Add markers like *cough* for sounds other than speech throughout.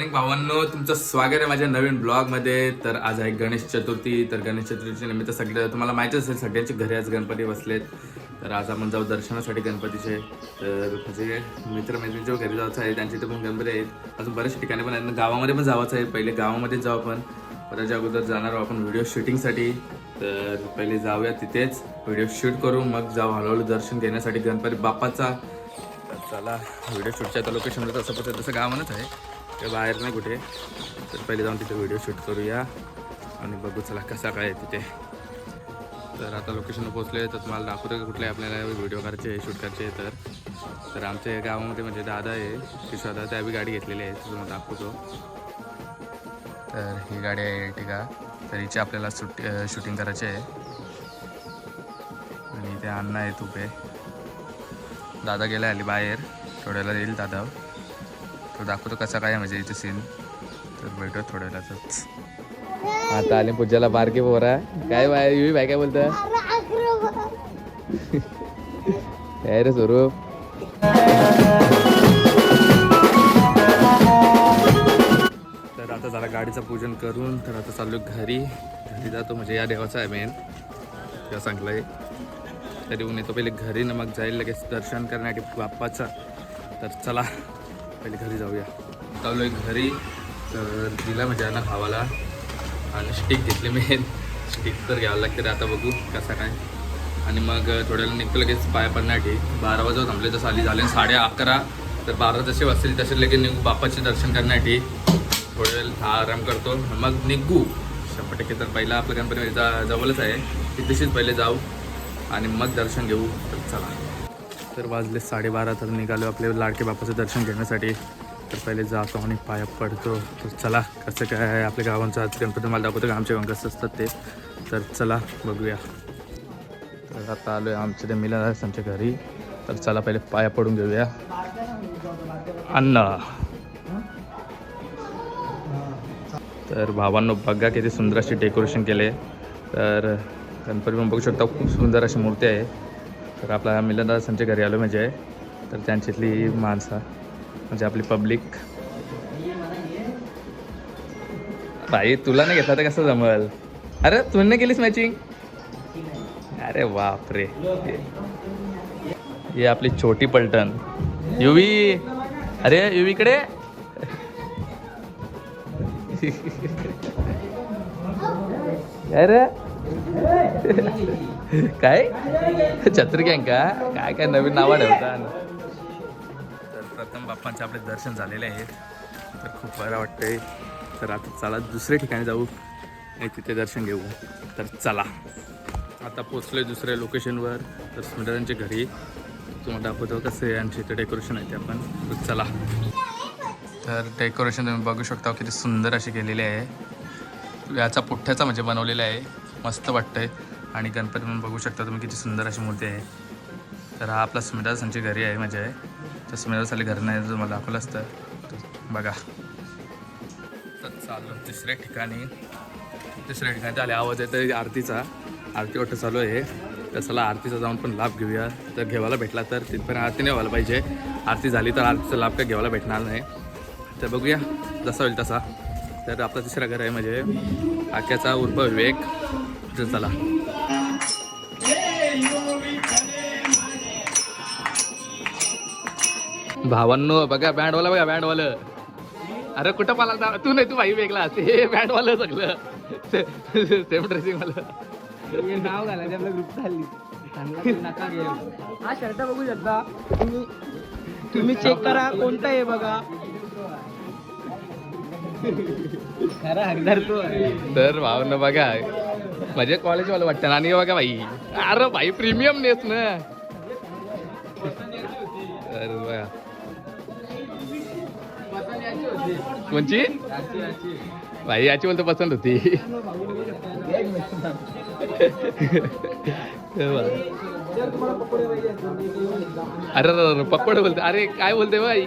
Morning भावांनो तुमचं स्वागत आहे माझ्या नवीन ब्लॉगमध्ये. तर आज आहे गणेश चतुर्थी. तर गणेश चतुर्थीच्या निमित्त सगळे तुम्हाला माहिती असेल सगळ्यांचे घरी आज गणपती बसलेत. तर आज आपण जाऊ दर्शनासाठी गणपतीचे. तर म्हणजे मित्रमैत्रिणीच्या घरी जायचं आहे त्यांच्या इथे पण गणपती आहेत. अजून बऱ्याच ठिकाणी पण आहेत. गावामध्ये पण जायचं आहे. पहिले गावामध्येच जाऊ आपण. त्याच्या अगोदर जाणार आहोत आपण व्हिडिओ शूटिंगसाठी. तर पहिले जाऊया तिथेच. व्हिडिओ शूट करू. मग जाऊ हळूहळू दर्शन घेण्यासाठी गणपती बाप्पाचा. चला व्हिडिओ शूटच्या लोकेशन लोकेशनला तसं पण तसं गावानच आहे. ते बाहेर नाही कुठे. तर पहिले जाऊन तिथे व्हिडिओ शूट करूया. आणि बघू चला कसा काय आहे तिथे. तर आता लोकेशनला पोहोचले तर तुम्हाला दाखवतो की कुठले आपल्याला व्हिडिओ करायचे शूट करायचे आहे तर. तर आमच्या गावामध्ये म्हणजे दादा आहे. किशोर त्या बी गाडी घेतलेली आहे. तुम्हाला दाखवतो. तर ही गाडी आहे एर्टिगा तर हिची आपल्याला शूट शूटिंग करायची आहे. आणि इथे अण्णा आहे तुपे दादा गेला आली बाहेर. थोड्याला येईल दादा. तो दाखवतो कसा काय आहे म्हणजे इथे सीन तर भेटू थोड्या वेळातच. आता आले पूजाला बारके पोरा. काय बाय युवी बाय काय बोलतं? काय रे स्वरूप? तर आता झाला गाडीचं पूजन करून तर आता चाललो घरी. घरी जातो म्हणजे या देवाचा आहे मेन तेव्हा सांगलंय. तरी ऊन येतो पहिले घरी ना मग जाईल लगेच दर्शन करण्यासाठी बाप्पाचा. तर चला. पहिले घरी जाऊया. चाललोय घरी तर दिला म्हणजे यांना खावाला आणि स्टिक घेतली मी स्टिक तर घ्यावं लागते आता बघू कसा काय. आणि मग थोड्याला निघतो लगेच पाया पडण्यासाठी. बारा वाजता थांबले तसं आली झाले साडे अकरा. तर बारा जसे वाजतील तसे लगेच निघू बाप्पाचे दर्शन करण्यासाठी. थोड्या वेळ हा आराम करतो. मग निघू. शंभर टक्के तर पहिला आपलं गणपती जा जवळच आहे. तिथेशीच पहिले जाऊ. आणि मग दर्शन घेऊ. तर चला. तर वाजले साडेबारा तर निघालो आपले लाडके बापाचं दर्शन घेण्यासाठी. तर पहिले जातो आणि पाया पडतो. तर चला कसं काय आहे आपल्या गावांचं? आज गणपती मला दाखवतो का? आमच्या गावात कसं असतात ते. तर चला बघूया. तर आता आलो आहे आमच्या ते मिलन आमच्या घरी. तर चला पहिले पाया पडून घेऊया. अन्न तर भावांनो बघा किती सुंदर अशी डेकोरेशन केले तर गणपती पण बघू शकता खूप सुंदर अशी मूर्ती आहे. तर आपला मिलनदासांच्या घरी आलो म्हणजे. तर त्यांच्यातली माणसं म्हणजे आपली पब्लिक बाई तुला नाही घेतला तर कसं जमल? अरे तू नाही केलीस मॅचिंग अरे बापरे. ही आपली छोटी पलटण. युवी अरे युवीकडे *laughs* अरे. काय? छत्री गँग का? काय काय नवीन नावं ठेवता तर प्रथम बाप्पांचे आपले दर्शन झालेले आहेत तर खूप बरं वाटतंय. तर आता चला दुसऱ्या ठिकाणी जाऊ आणि तिथे दर्शन घेऊ. तर चला. आता पोचलोय दुसऱ्या लोकेशनवर तर स्मितांच्या घरी. तुम्हाला दाखवतो कसं आहे आणि इथे डेकोरेशन आहे ते आपण. तर चला. तर डेकोरेशन तुम्ही बघू शकता किती सुंदर अशी केलेली आहे. याचा पुठ्ठ्याचा म्हणजे बनवलेला आहे. मस्त वाटतंय. आणि गणपती म्हणून बघू शकता तुम्ही किती सुंदर अशी मूर्ती आहे. तर हा आपला स्मिता सांची घरी आहे म्हणजे तर स्मिता साली घर नाही जर मला दाखवलं असतं. तर बघा. तर चालू तिसऱ्या ठिकाणी. तिसऱ्या ठिकाणी आले आवाज येतो आरतीचा. आरती वाटतं चालू आहे. तर चला आरतीचा जाऊन पण लाभ घेऊया. तर घेवायला भेटला तर तिथपर्यंत आरती नाही व्हायला पाहिजे. आरती झाली तर आरतीचा लाभ काय घेवायला भेटणार नाही. तर बघूया जसा होईल तसा. तर आपला तिसरा घर आहे म्हणजे आक्याचा उर्फ विवेक. तर चला. भावांनो बघा बँडवाला बघा बँडवालं अरे कुठं पाला तू नाही तू भाई वेगळा. ते बँडवालं सगळं. सेम ड्रेसिंग वाला. नाव घालायचं आपलं ग्रुप नका घेऊ हा शर्ट बघू शकता तुम्ही तुम्ही चेक करा कोणता आहे बघा. खरा हकदार तो. तर भावना बघा. म्हणजे कॉलेजवाला वाटतं. आणि बघा भाई. अरे भाई प्रीमियम नेस ना. कोणची? भाई याची बोलतो पसंत होती. अरे पप्पड बोलते. अरे काय बोलते भाई?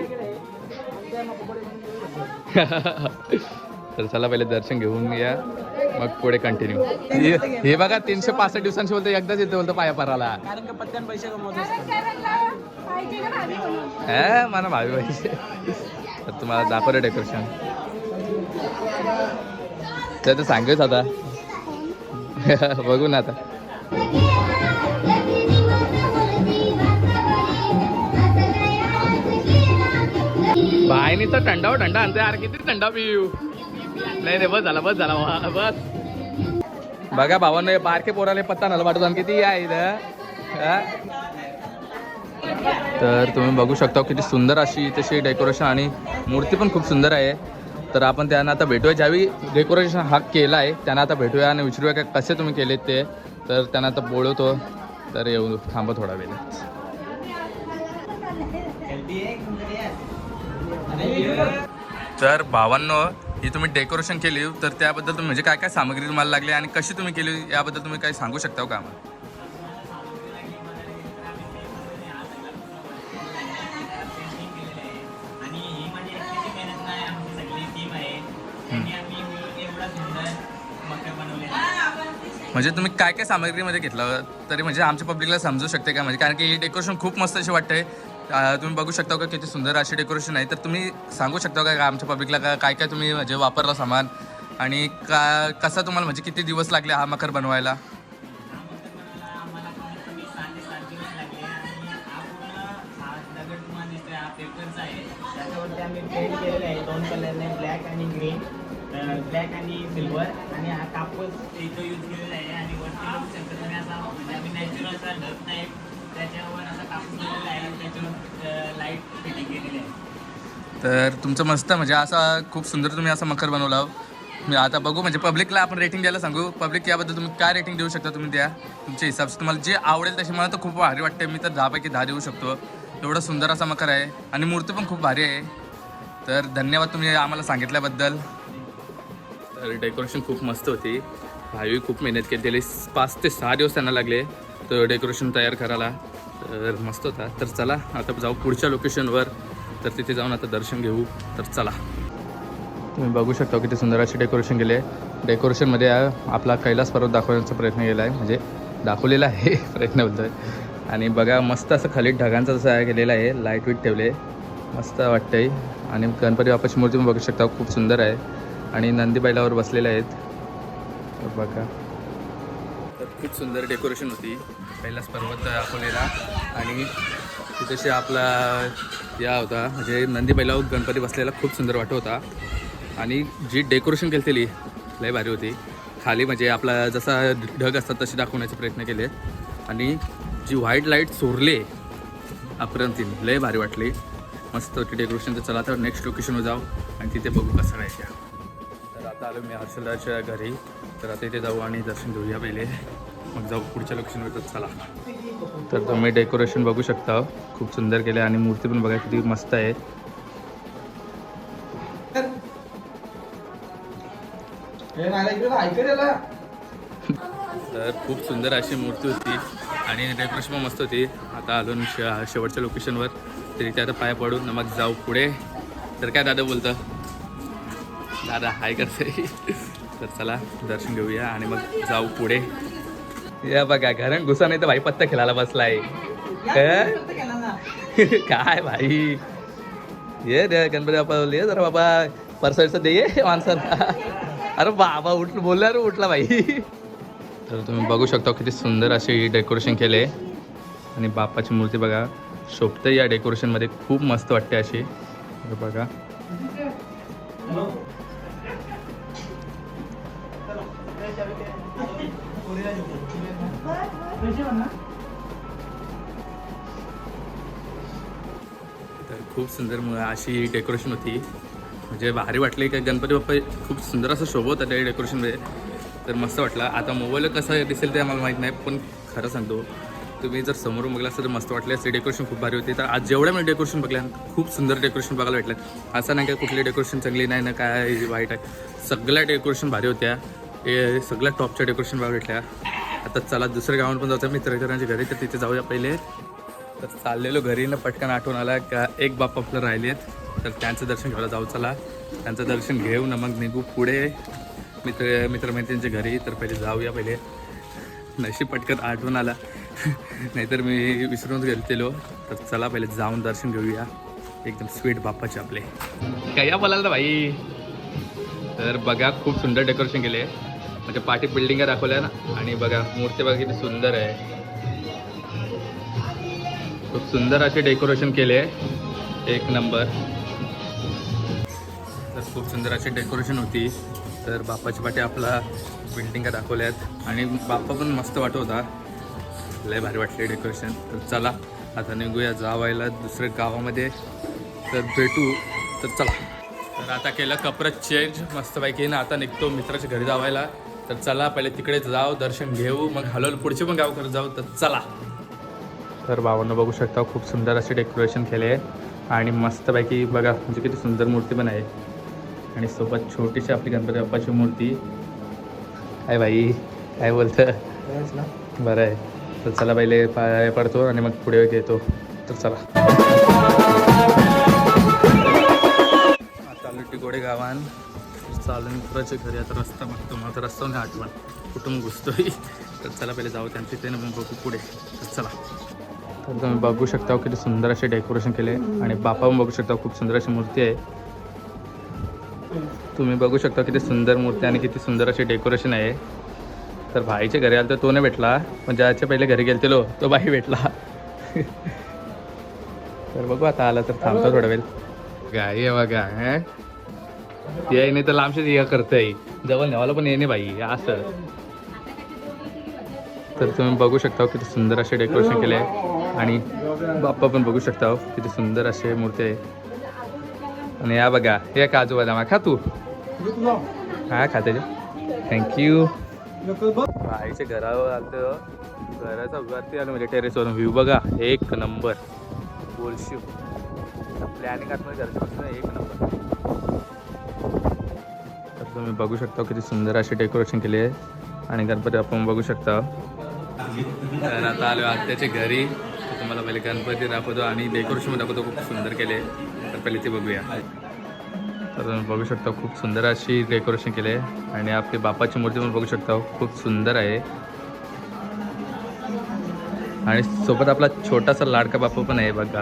तर चला पहिले दर्शन घेऊन या. मग पुढे कंटिन्यू हे बघा तीनशे पासष्ट दिवसांशी बोलतो एकदाच येतो बोलतो पाया पराला. पैसे हा मला भावी पाहिजे तर तुम्हाला दाखवलं डेकोरेशन तर तर सांगूच आता. *laughs* बघू ना आता. बायनीचा थंडाव थंडा हो, आणते यार किती थंडा पिऊ. नाही रे बस झाला बस झाला. बस. बघा भावांना बारके पोराले पत्ता नला वाटत किती आहे इथं? तर तुम्ही बघू शकता किती सुंदर अशी तशी डेकोरेशन आणि मूर्ती पण खूप सुंदर आहे. तर आपण त्यांना आता भेटूया. ज्यावेळी डेकोरेशन हा केला आहे त्यांना आता भेटूया आणि विचारूया का कसे तुम्ही केले ते. तर त्यांना आता बोलवतो. तर येऊ थांबा थोडा वेळ. तर भावांनो ही तुम्ही डेकोरेशन केली तर त्याबद्दल तुम्ही म्हणजे काय काय सामग्री तुम्हाला लागली आणि कशी तुम्ही केली याबद्दल तुम्ही काही सांगू शकता का आम्हाला? म्हणजे तुम्ही काय काय सामग्रीमध्ये घेतलं? तरी म्हणजे आमच्या पब्लिकला समजू शकते का? म्हणजे कारण की ही डेकोरेशन खूप मस्त अशी वाटते तुम्ही बघू शकता का किती सुंदर अशी डेकोरेशन आहे. तर तुम्ही सांगू शकता का आमच्या पब्लिकला का काय काय तुम्ही म्हणजे वापरलं सामान? आणि का कसा तुम्हाला म्हणजे किती दिवस लागले हा मखर बनवायला? दोन कलरने ब्लॅक आणि ग्रीन ब्लॅक आणि सिल्वर कापूस इथं यूज केलेला आहे आणि वरती बघू शकता तुम्ही असा म्हणजे आम्ही नॅचरलचा ढग नाही त्याच्यावर असा कापूस केलेला आहे आणि त्याच्यावर लाइट फिटिंग केलेली आहे. तर तुमचं मस्त म्हणजे असा खूप सुंदर तुम्ही असं मकर बनवला हो. मी आता बघू म्हणजे पब्लिकला आपण रेटिंग द्यायला सांगू. पब्लिक याबद्दल तुम्ही काय रेटिंग देऊ शकता तुम्ही द्या. तुमच्या हिसाबसे तुम्हाला जे आवडेल तसे मला तर खूप भारी वाटते मी तर दहापैकी दहा देऊ शकतो. एवढा सुंदर असा मकर आहे. आणि मूर्ती पण खूप भारी आहे. तर धन्यवाद तुम्ही आम्हाला सांगितल्याबद्दल. डेकोरेशन खूप मस्त होती. भावी खूप मेहनत केली. त्याला पाच ते सहा दिवस त्यांना लागले तर डेकोरेशन तयार करायला. तर मस्त होता. तर चला आता जाऊ पुढच्या लोकेशनवर तर तिथे जाऊन आता दर्शन घेऊ. तर चला. तुम्ही बघू शकता किती सुंदर अशी डेकोरेशन केले डेकोरेशनमध्ये आपला कैलास पर्वत दाखवण्याचा प्रयत्न केला आहे म्हणजे दाखवलेला आहे *laughs* प्रयत्न होतोय आणि बघा मस्त असं खाली ढगांचा जसं केलेला आहे. लाइट वीट ठेवले. मस्त वाटतंय. आणि गणपती बाप्पाची मूर्ती पण बघू शकता. खूप सुंदर आहे. आणि नंदी बैलावर बसलेले आहेत. बघा. तर खूप सुंदर डेकोरेशन होती. कैलास पर्वत दाखवलेला आणि तिथे आपला या होता. म्हणजे नंदी बैलावर गणपती बसलेला खूप सुंदर वाटत होता. आणि जी डेकोरेशन केली लय भारी होती. खाली म्हणजे आपला जसा ढग असतात तसे दाखवण्याचे प्रयत्न केले. आणि जी व्हाईट लाइट चोरले अप्रंतीन लय भारी वाटली. मस्त होती डेकोरेशन तर चला तर नेक्स्ट लोकेशनवर जाऊ. आणि तिथे बघू कसं राहायच्या आता आलो मी हर्षलाच्या घरी. तर आता इथे जाऊ आणि दर्शन घेऊया पहिले. मग जाऊ पुढच्या लोकेशनवर तर चला. तर तुम्ही डेकोरेशन बघू शकता. खूप सुंदर केले आणि मूर्ती पण बघा किती मस्त आहे. तर खूप सुंदर अशी मूर्ती होती आणि डेकोरेशन पण मस्त होती. आता आलो मी शेवटच्या लोकेशनवर तर इथे आता पाया पडून मग जाऊ पुढे. तर काय दादा बोलतं? दादा हाय करते. तर चला दर्शन घेऊया आणि मग जाऊ पुढे. या बघा घरात घुसा नाही तर भाई पत्ता खेळायला बसलाय. *laughs* काय भाई? ये रे गणपती बाप्पा बोलले ये जरा बाबा परसाचं दे ये माणसाला. अरे बाबा उठ बोलला रे उठला भाई. तर तुम्ही बघू शकता किती सुंदर अशी डेकोरेशन केले. आणि बाप्पाची मूर्ती बघा शोभते या डेकोरेशनमध्ये खूप मस्त वाटते अशी. बघा. तर खूप सुंदर अशी डेकोरेशन होती. म्हणजे भारी वाटले की गणपती बाप्पा खूप सुंदर असं शोभत त्या डेकोरेशनमध्ये तर मस्त वाटलं. आता मोबाईल कसं दिसेल ते आम्हाला माहीत नाही पण खरं सांगतो तुम्ही जर समोर बघला असं तर मस्त वाटले. असते डेकोरेशन खूप भारी होती. तर आज जेवढ्या मी डेकोरेशन बघल्या खूप सुंदर डेकोरेशन बघायला भेटलं. असं नाही का कुठली डेकोरेशन चांगली नाही ना काय वाईट आहे. सगळ्या डेकोरेशन भारी होत्या. हे सगळ्या टॉपच्या डेकोरेशन बघायला भेटल्या. आता चला दुसऱ्या गावात पण जायचं मित्रांच्या घरी तर तिथे जाऊया पहिले. तर चाललेलो घरी ना पटकन आठवण आला का एक बाप आपलं राहिलेत तर त्यांचं दर्शन घ्यायला जाऊ चला. त्यांचं दर्शन घेऊ ना मग निघू पुढे. मित्र मित्रमैत्रिणींच्या घरी तर पहिले जाऊया पहिले. नशीब पटकन आठवण आला. नाहीतर मी विसरूनच गेलो तर चला पहिले जाऊन दर्शन घेऊया. एकदम स्वीट बाप्पाचे आपले. काय या बोलाल ना भाई? तर बघा खूप सुंदर डेकोरेशन केले आहे म्हणजे पाठी बिल्डिंग दाखवल्या ना. आणि बघा मूर्ती बघा किती सुंदर आहे. खूप सुंदर असे डेकोरेशन केले आहे. एक नंबर. तर खूप सुंदर अशी डेकोरेशन होती. तर बाप्पाची पाठी आपला बिल्डिंगा दाखवल्यात. आणि बाप्पा पण मस्त वाटत होता. लय भारी वाटले डेकोरेशन. तर चला आता निघूया जावायला दुसऱ्या गावामध्ये. तर भेटू. तर चला. तर आता केलं कपडं चेंज मस्तपैकी ना आता निघतो मित्राच्या घरी जावायला. तर चला पहिले तिकडे जाऊ दर्शन घेऊ मग हलवलं पुढचे पण गाव करत जाऊ तर चला. तर भावांना बघू शकता खूप सुंदर असे डेकोरेशन केले आहे. आणि मस्तपैकी बघा म्हणजे किती सुंदर मूर्ती पण आहे. आणि सोबत छोटीशी आपली गणपती बाप्पाची मूर्ती. आहे बाई काय बोलतं बरं आहे. तर चला पहिले पाय पडतो आणि मग पुढे येतो. तर चला. आता टिकोडे गावान. चालू मित्राच्या घरी आता रस्ता बघतो. माझा रस्ता नाही आठवण कुठून घुसतोय. तर चला पहिले जाऊ त्यांच्या इथे मग बघू पुढे. तर चला. तर तुम्ही बघू शकता किती सुंदर असे डेकोरेशन केले आणि बापा पण बघू शकता खूप सुंदर अशी मूर्ती आहे. तुम्ही बघू शकता किती सुंदर मूर्ती आणि किती सुंदर असे डेकोरेशन आहे. तर भाईच्या घरी आला तर तो नाही भेटला. पण ज्याच्या पहिले घरी गेलतेलो तो बाई भेटला. तर बघू आता आला तर थांबतो थोडा वेळ. गाय आहे बघा ये नाही तर लांबशीच हे करतंय. जवळ नेवाला पण येणे बाई असं. तर तुम्ही बघू शकता किती सुंदर असे डेकोरेशन केले आहे. आणि बाप्पा पण बघू शकता हो, किती सुंदर असे मूर्ती आहे. आणि या बघा हे काजू बदाम खा तू. हा खाते थँक्यू आईच्या घरावर आलं हो. घराचा वरती आलो म्हणजे टेरेसवरून व्ह्यू बघा एक नंबर बोलशिव प्लॅनिंग आतमध्ये घरच्या एक नंबर तुम्ही बघू शकता किती सुंदर अशी डेकोरेशन केले आहे. आणि गणपती आपण बघू शकता. तर आता आलो आत्याच्या घरी. तुम्हाला पहिले गणपती दाखवतो आणि डेकोरेशन दाखवतो. खूप सुंदर केले तर पहिले ते बघूया. तर तुम्ही बघू शकता खूप सुंदर अशी डेकोरेशन केले आहे. आणि आपली बापाची मूर्ती पण बघू शकता. खूप सुंदर आहे. आणि सोबत आपला छोटासा लाडका बापू पण आहे बघा.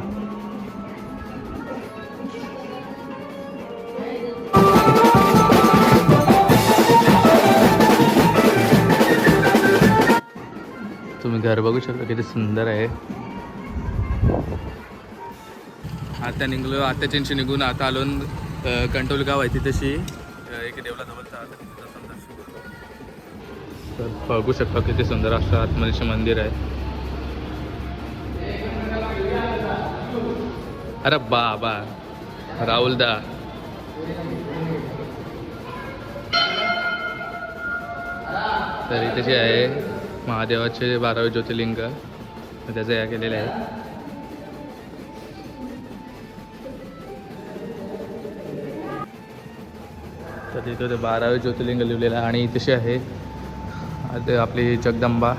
घर बघू शकता किती सुंदर आहे. आता निघलो त्यांची निघून आता आलो कंट्रोल कंटोल गाव आहे तिथेशी. एक देवला जवळचा तर बघू शकता किती सुंदर असं आतमध्येचे मंदिर आहे. अरे बाबा राहुलदा दा. तरी तशी आहे महादेवाचे बारावे ज्योतिर्लिंग त्याचं या केलेलं आहे तर तिथं ते बारावे ज्योतिर्लिंग लिहिलेलं आहे आणि तशी आहे ते आपली जगदंबा.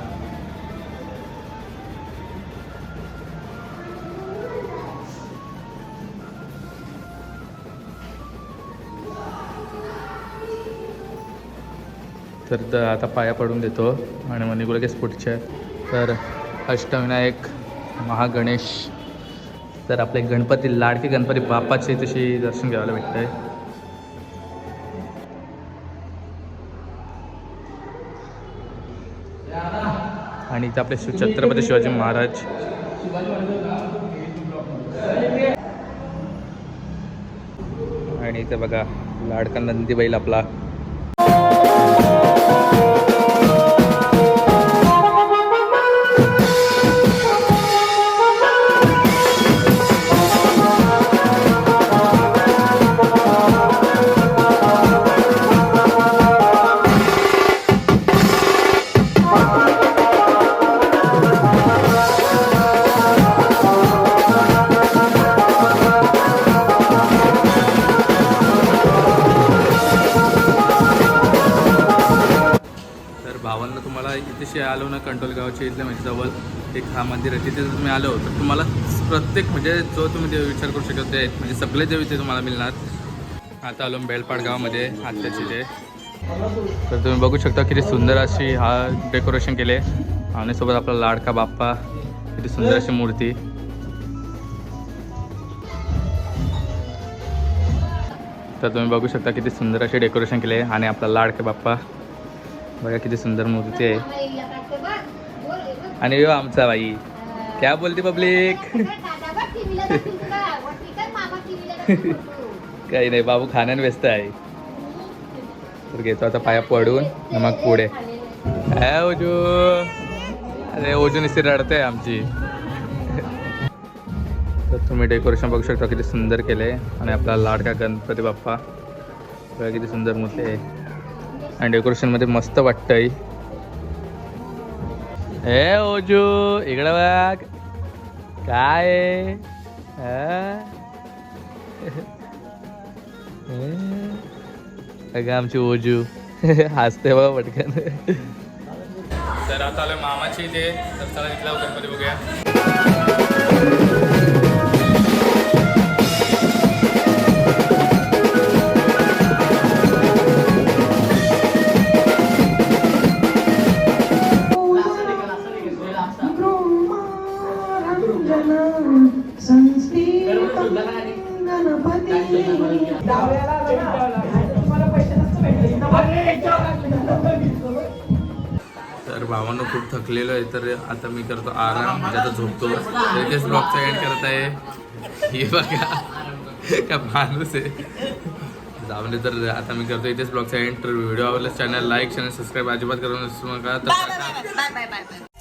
तर आता पाया पडून देतो. आणि मग निघू तर अष्टविनायक महागणेश तर आपले गणपती लाडके गणपती बाप्पाचे तशी दर्शन घ्यायला भेटतं आहे आणि इथं आपले छत्रपती शिवाजी महाराज. आणि इथं बघा लाडका नंदी बैल आपला तुम्ही आलो तर तुम्हाला प्रत्येक म्हणजे जो तुम्ही देव विचार करू शकत ते म्हणजे सगळे देव इथे तुम्हाला मिळणार. आता आलो बेलपाड गावामध्ये आत्याची जे तर तुम्ही बघू शकता किती सुंदर अशी हा डेकोरेशन केले. आणि सोबत आपला लाडका बाप्पा किती सुंदर अशी मूर्ती. तर तुम्ही बघू शकता किती सुंदर असे डेकोरेशन केले. आणि आपला लाडके बाप्पा. बघा किती सुंदर मूर्ती आहे. आणि यो आमचा बाई. क्या बोलते पब्लिक? काही नाही बाबू खाण्यान व्यस्त आहे. तर घेतो आता पाया पडून मग पुढे. काय ओजू? अरे ओजू निस्ती रडते आमची. तर तुम्ही डेकोरेशन बघू शकता किती सुंदर केले आणि आपला लाडका गणपती बाप्पा. बघा किती सुंदर मोठे आहे. आणि डेकोरेशनमध्ये मस्त वाटतंय. ए ओजू इकडं बघ. काय? अगं आमची ओजू. हसते बघा पटकन. तर आता आलं मामाची इथे. तर चला इथला गणपती बघूया. तर भावानं खूप थकलेलो आहे तर आता मी करतो आराम म्हणजे आता झोपतो तर इथेच ब्लॉगचा एंड करत आहे हे बघा का माणूस आहे. जाऊन तर आता मी करतो इथेच ब्लॉगचा एंड तर व्हिडिओ आवडल्यास चॅनल लाईक चॅनल सबस्क्राईब अजिबात करून विसरू नका. तर